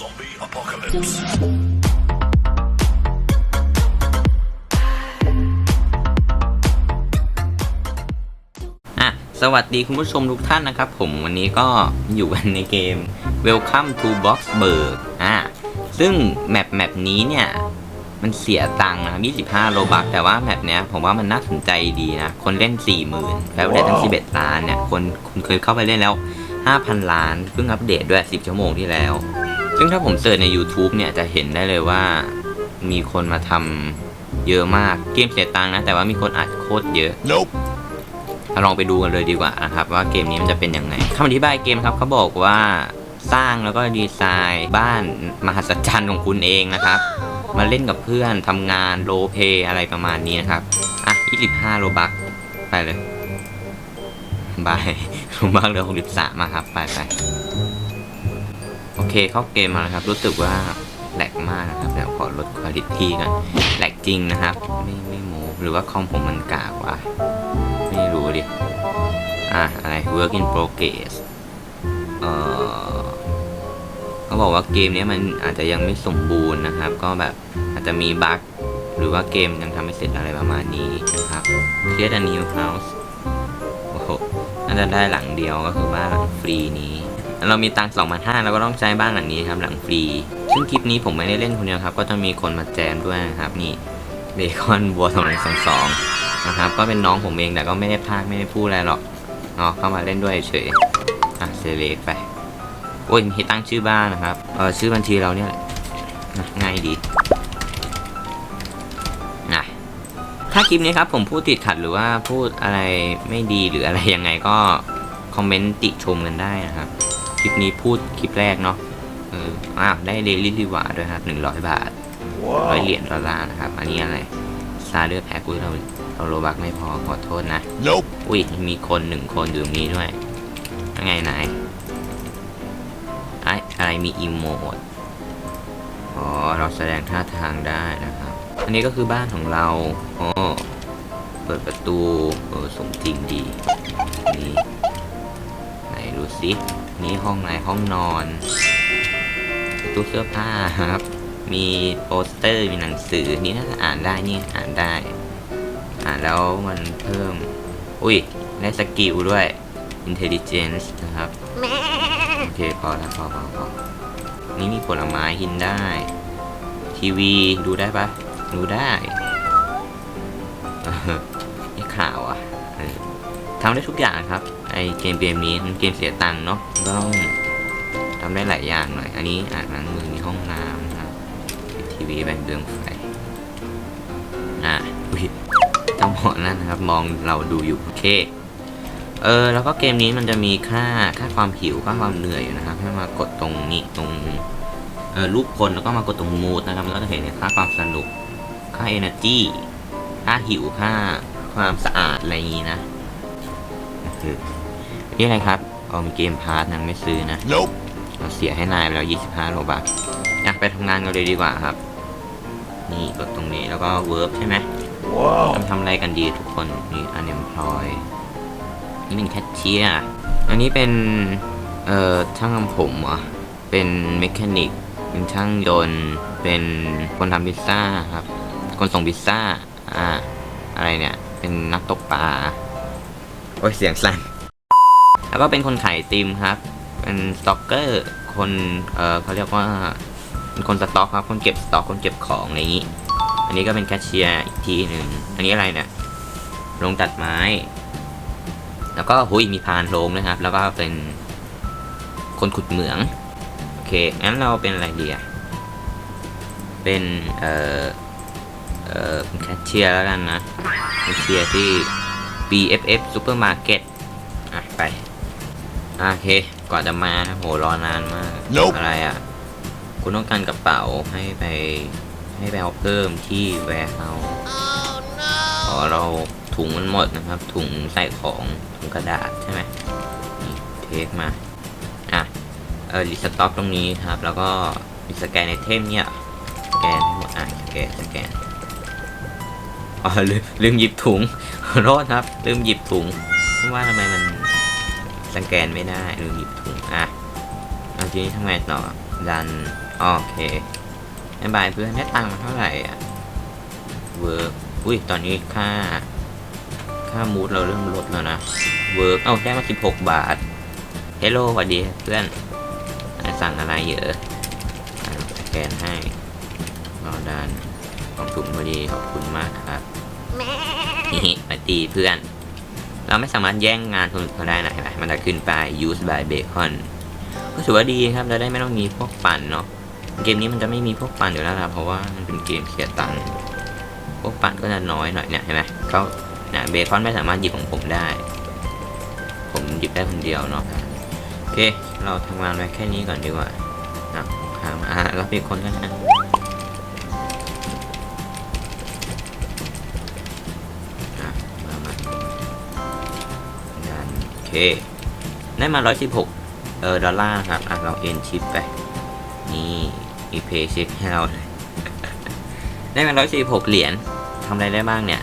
Zombie apocalypse. อะสวัสดีคุณผู้ชมทุกท่านนะครับ ผมวันนี้ก็อยู่กันในเกม Welcome to Boxburg อะซึ่งแมปแมปนี้เนี่ย มันเสียตังค์นะครับ25 โลบักแต่ว่าแมปเนี้ยผมว่ามันน่าสนใจดีนะ คนเล่น 40,000 แล้วได้ทั้ง 11 ล้านเนี่ย คนคุณเคยเข้าไปเล่นแล้ว 5,000 ล้าน เพิ่งอัปเดตด้วย 10 ชั่วโมงที่แล้ว ซึ่งถ้าผมเสิร์ชใน YouTube เนี่ยจะเห็นได้เลยว่ามีคนมาทำเยอะมากเกมเสียตังค์นะ แต่ว่ามีคนอัดโคตรเยอะ Nope. เราลองไปดูกันเลยดีกว่านะครับ ว่าเกมนี้มันจะเป็นยังไงคำอธิบายเกมครับเขาบอกว่าสร้างแล้วก็ดีไซน์บ้านมหัศจรรย์ของคุณเองนะครับ มาเล่นกับเพื่อนทำงานโรลเพลย์อะไรประมาณนี้นะครับ อะ25โลบักไปเลยบายโลบักเหลือ63มาครับ ไปไป โอเคเข้าเกมมาแล้วครับ รู้สึกว่าแหลกมากนะครับเดี๋ยวขอลดคุณภาพกันแหลกจริงนะครับ ไม่ไม่โมหรือว่าคอมผมมันกากวะไม่รู้ดิอะอะไร work in progress เออเขาบอกว่าเกมเนี้ยมันอาจจะยังไม่สมบูรณ์นะครับ ก็แบบอาจจะมีบั๊กหรือว่าเกมยังทำไม่เสร็จอะไรประมาณนี้นะครับ create a new house โอ้โหน่าจะได้หลังเดียวก็คือบ้านหลังฟรีนี้ เรามีตังสองพันห้าเราก็ต้องใช้บ้านหลังนี้ครับหลังฟรี ซึ่งคลิปนี้ผมไม่ได้เล่นคนเดียวครับ ก็จะมีคนมาแจมด้วยนะครับนี่เบคอนบัวสองสองสองนะครับก็เป็นน้องผมเองแต่ก็ไม่ได้พากไม่ได้พูดอะไรหรอกเนาะเข้ามาเล่นด้วยเฉยอะเซเลกไปโอ้ยมีตั้งชื่อบ้านนะครับเออชื่อบัญชีเราเนี่ยแหละง่ายดีนะถ้าคลิปนี้ครับผมพูดติดขัดหรือว่าพูดอะไรไม่ดีหรืออะไรยังไงก็คอมเมนต์ติชมกันได้นะครับ คลิปนี้พูดคลิปแรกเนาะเอออ้าวได้เดลิลิวาด้วยครับหนึ่งร้อยบาทร้อยเหรียญดอลลาร์นะครับ อันนี้อะไรซาเดอร์แพ็กอุ้ยเราเราโลบักไม่พอขอโทษนะ Nope. อุ้ยมีคนหนึ่งคนอยู่ตรงนี้ด้วยยังไงนายไอ้อะไรมีอีโมดอ๋อเราแสดงท่าทางได้นะครับ อันนี้ก็คือบ้านของเราอ๋อเปิดประตูเออสมจริงดีนี่ไหนดูสิ นี่ห้องไหนห้องนอนตู้เสื้อผ้าครับ มีโปสเตอร์มีหนังสือนี่น่าจะอ่านได้นี่อ่านได้ อ่านแล้วมันเพิ่ม อุ้ยได้สกิลด้วย intelligence นะครับ โอเคพอแล้วพอพอพอนี่มีผลไม้กินได้ ทีวีดูได้ปะดูได้เออนี่ข่าวอะทำได้ทุกอย่างครับ เกมเกมนี้มันเกมเสียตังค์เนาะก็ต้องทำได้หลายอย่างหน่อย อันนี้อ่านนังมือมีห้องน้ำนะครับทีวีแบ่งเดืองไฟอะอุ้ยต้องบอกนั่นนะครับ มองเราดูอยู่โอเคเออแล้วก็เกมนี้มันจะมีค่าค่าความหิวค่าความเหนื่อยอยู่นะครับ ให้มากดตรงนี้ตรงเออรูปคนแล้วก็มากดตรงมูดนะครับแล้วก็จะเห็นค่าความสนุก ค่า energy ค่าหิวค่าความสะอาดอะไรอย่างนี้นะคือ นี่อะไรครับเอามีเกมพาร์ทนะไม่ซื้อนะ Nope. เราเสียให้นายไปแล้ว 25 โลบาทอยากไปทำงานกันเลยดีกว่าครับ นี่กดตรงนี้แล้วก็เวิร์บใช่ไหม Wow. ทำทำอะไรกันดีทุกคนนี่ unemploy นี่เป็นแคชเชียร์อันนี้เป็น เอ่อช่างทำผมเหรอเป็นเมคานิกเป็นช่างยนต์ เป็นคนทำพิซซ่าครับ คนส่งพิซซ่า อ่า อะไรเนี่ย เป็นนักตกปลา โอ้ยเสียงสั่น แล้วก็เป็นคนขายติมครับ เป็นสต็อกเกอร์คนเออเขาเรียกว่าเป็นคนสต็อกครับ คนเก็บสต็อกคนเก็บของอะไรอย่างนี้ อันนี้ก็เป็นแคชเชียร์อีกทีหนึ่งอันนี้อะไรเนี่ยโรงตัดไม้ แล้วก็หุยมีพานโรงนะครับ แล้วก็เป็นคนขุดเหมือง โอเค งั้นเราเป็นอะไรดีอะเป็นเอ่อเอ่อแคชเชียร์แล้วกันนะแคชเชียร์ที่ BFF Supermarket อะ ไป โอเคก่อนจะมาโหรอนานมาก Nope อะไรอะ คุณต้องการกระเป๋าให้ไปให้ไปเอาเพิ่มที่แวร์เฮาส์อ๋อเราถุงมันหมดนะครับ ถุงใส่ของถุงกระดาษใช่ไหมนี่เทคมา อะ เออรีสต็อกตรงนี้ครับ แล้วก็มีสแกนไอเทมเนี่ย สแกนให้หมดอะสแกนสแกนอ๋อลืมลืมหยิบถุงขอโทษครับ ลืมหยิบถุงไม่ว่าทำไมมัน สแกนไม่ได้ลืมหยิบถุงอะเอาทีนี้ทำไงต่อดันโอเคบายบายเพื่อนได้ตังค์มาเท่าไหร่อะเวิร์กอุ้ยตอนนี้ค่า ค่ามูดเราเริ่มลดแล้วนะเวิร์กเอาได้มา 16 บาทเฮลโลสวัสดีเพื่อนนายสั่งอะไรเยอะอะสแกนให้รอดานของถุงพอดีขอบคุณมากครับนี่มาตีเพื่อน เราไม่สามารถแย่งงานคนอื่นเขาได้นะเห็นไหมมันจะขึ้นไป use by bacon ก็ถือว่าดีครับเราได้ไม่ต้องมีพวกปั่นเนาะเกมนี้มันจะไม่มีพวกปั่นอยู่แล้วนะเพราะว่ามันเป็นเกมเสียตังค์พวกปั่นก็จะน้อยหน่อยเนี่ยเห็นไหมเขาเนี่ยเบคอนไม่สามารถหยิบของผมได้ ผมหยิบได้คนเดียวเนาะโอเค เราทำงานไว้แค่นี้ก่อนดีกว่านะข้ามอะรับเบคอนกันน เคได้มา 116 เออดอลลาร์ครับ อะ เราเอ็นชิปไป นี่มีเพย์ชิปให้เราเลยได้มา 146 เหรียญทำอะไรได้บ้างเนี่ย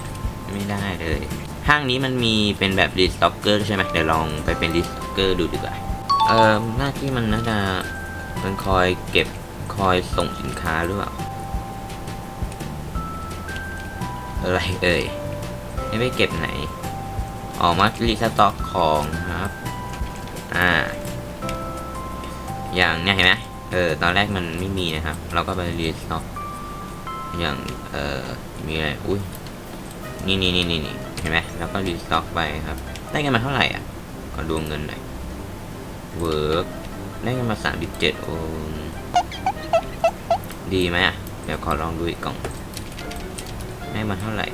ไม่ได้เลย ห้างนี้มันมีเป็นแบบรีสต็อกเกอร์ใช่ไหมเดี๋ยวลองไปเป็นรีสต็อกเกอร์ดูดีกว่า เออหน้าที่มันน่าจะมันคอยเก็บคอยส่งสินค้าหรือเปล่าอะไรเอ่ยไม่ไปเก็บไหน ออกมารีสต็อกของครับ อ่า อย่างเนี้ยเห็นไหมเออ ตอนแรกมันไม่มีนะครับ เราก็ไปรีสต็อก อย่าง เออมีอะไร อุ้ย นี่นี่นี่นี่เห็นไหมแล้วก็รีสต็อกไปครับ ได้กันมาเท่าไหร่อะขอดูเงินหน่อย เวิร์กได้กันมาสามสิบเจ็ดโอ้ดีไหมอะ เดี๋ยวขอลองดูอีกกล่อง ได้มาเท่าไหร่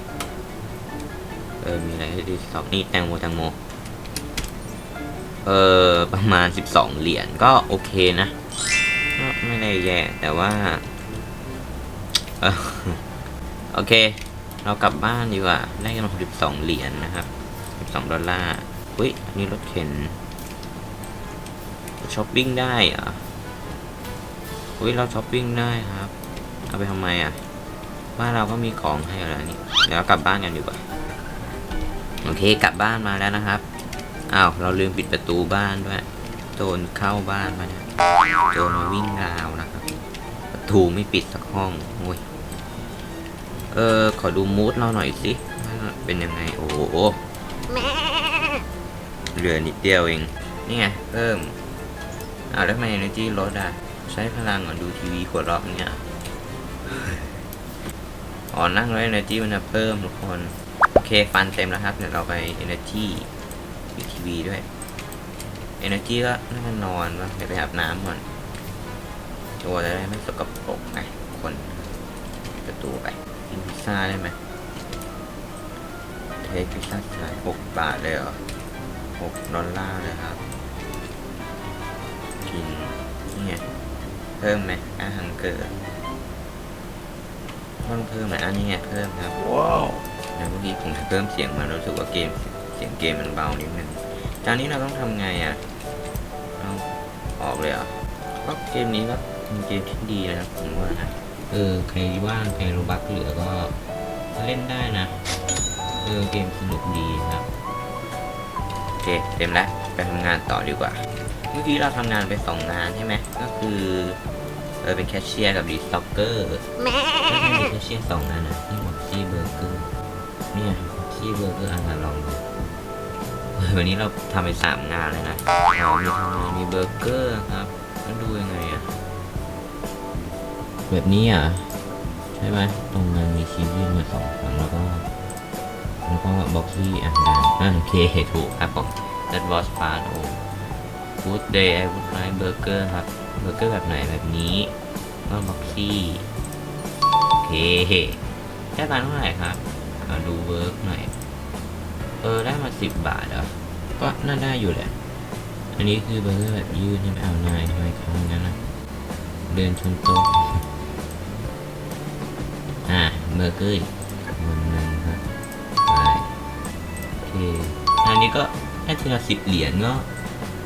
เออ มีอะไรให้รีสอกนี่แตงโมแตงโม เออประมาณ 12 เหรียญก็โอเคนะก็ไม่ได้แย่แต่ว่าออโอเค เรากลับบ้านดีกว่า ได้กันมา12เหรียญนะครับ 12 ดอลลาร์อุ้ยอันนี้รถเข็นช้อปปิ้งได้เหรออุ้ยเราช้อปปิ้งได้ครับ เอาไปทำไมอะ บ้านเราก็มีของให้อยู่แล้วนี่ เดี๋ยวกลับบ้านกันดีกว่า โอเคกลับบ้านมาแล้วนะครับอ้าวเราลืมปิดประตูบ้านด้วยโจรเข้าบ้านมาเนี่ยโจรมาวิ่งราวนะครับ ประตูไม่ปิดสักห้องโอ้ยเออขอดูมูดเราหน่อยสิเป็นยังไงโอ้โหเหลือนิดเดียวเอง นี่ไงเพิ่มอ้าวแล้วทำไม energy ลดอะ ใช้พลังก่อนดูทีวีขวดรอบเนี่ยอ๋อนั่งแล้ว energy มันจะเพิ่มทุกคน เคฟันเต็มแล้วครับ เดี๋ยวเราไป energy มีทีวีด้วย energy ก็น่าจะนอนวะเดี๋ยวไปอาบน้ำก่อน ตัวจะได้ไม่สกปรกไงคนประตูไปกินพิซซ่าได้ไหมเทคพิซซ่าขายหกบาทเลยเหรอหกดอลลาร์เลยครับ กินนี่ไงเพิ่มไหมอาหังเกิดต้องเพิ่มไหมอันนี้ไงเพิ่มครับ Wow. ดี๋ยวเมื่อกี้ผมเพิ่มเสียงมารู้สึกว่าเกมเสียงเกมมันเบานิดนึงตอนนี้เราต้องทำไงอะเอาออกเลยเหรอะก็เกมนี้ก็เป็นเกมที่ดีนะครับผมว่านะเออใครว่างใครรู้บักเหลือก็เล่นได้นะ เออเกมสนุกดีครับโอเคเต็มแล้วไปทำงานต่อดีกว่า เมื่อกี้เราทำงานไปสองงานใช่ไหมก็คือเออเป็นแคชเชียร์กับรีสต็อกเกอร์ก็ใช่มีแคชเชียร์สองงานนะที่บอกซี่เบอร์เกอร์ เนี่ยที่เบอร์เกอร์อ่านลองดูวันนี้เราทำไปสามงานเลยนะมีทำงานมีเบอร์เกอร์ครับแล้วดูยังไงอะแบบนี้อะใช่ไหมตรงนั้นมีชีวิตมาสองครั้งแล้วก็แล้วก็บ็อกซี่อ่านได้อ่าโอเคถูกครับผม that was part of good day I would like burger ครับเบอร์เกอร์แบบไหนแบบนี้ก็บ็อกซี่โอเคได้ตังเท่าไหร่ครับ ดูเวิร์กหน่อย เออ ได้มาสิบบาทเหรอ ก็น่าได้อยู่แหละ อันนี้คือเบอร์เกอร์แบบยืดใช่ไหมเอานายทำไมทำงั้นนะเดินชนโต๊ะอะเบอร์เกอร์อีกคนหนึ่งครับไปโอเคอันนี้ก็ได้ทีละสิบเหรียญก็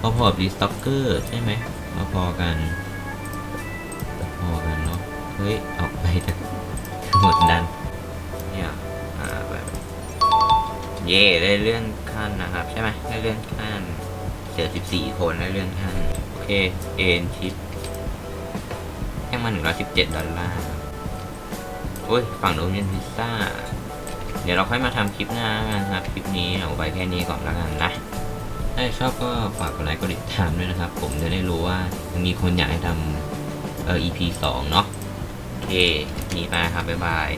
พอๆกับรีสต็อกเกอร์ใช่ไหมพอๆกัน พอกันเนาะ เฮ้ย ออกไปแต่หมดดัน เย่ได้เลื่อนขั้นนะครับ ใช่ไหมได้เลื่อนขั้นเสียสิบสี่คนได้เลื่อนขั้นโอเคเอ็นชิปยังมามา117ดอลลาร์โอ้ยฝั่งโน้นเป็นพิซซ่า เดี๋ยวเราค่อยมาทำคลิปหน้ากันครับ คลิปนี้เอาไว้แค่นี้ก่อนแล้วกันนะถ้าชอบก็ฝากกดไลค์กดติดตามด้วยนะครับ ผมจะได้รู้ว่ามีคนอยากให้ทำเอ่อ EP 2เนาะโอเคนี้ไปครับ บ๊ายบาย